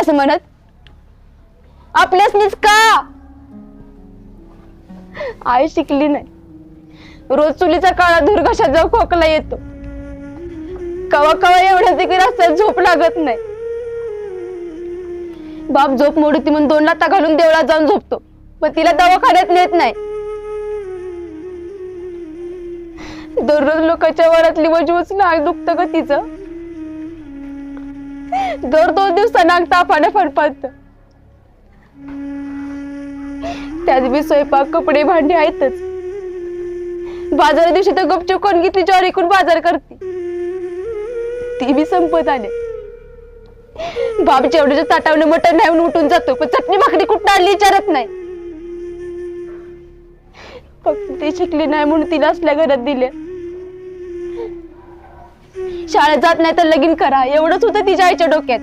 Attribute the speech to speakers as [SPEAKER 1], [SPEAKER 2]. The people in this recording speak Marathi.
[SPEAKER 1] नाही असं म्हणत? आपल्यासनीच का? आई शिकली नाही. रोज चुलीचा काळा धूर जाऊ खोकला येतो. कवा कवा एवढ्या देखील रस्त्यात झोप लागत नाही. बाप झोप मोडती म्हणून दोन लाता घालून देवळात जाऊन झोपतो. पण तिला दवाखान्यात नेत नाही. दररोज लोकांच्या वरातली वजू उचलून दुखत ग तिचं. दर दोन दिवसांना अंग तापाने फडफडत. त्यात बी स्वयंपाक कपडे भांडी आहेतच. बाजार दिवशी तर गपचूप कोण घेतली ज्वारी ऐकून बाजार करते. ती बी संपत आले. बाप जेवढ्याच्या ताटावने मटण नाही उठून जातो पण चटणी भाकरी कुठं आणली विचारत नाही. फक्त ती शिकली नाही म्हणून तिला असल्या घरात दिले शाळेत जात नाही तर लगीन करा. एवढंच होतं तिच्या आईच्या डोक्यात.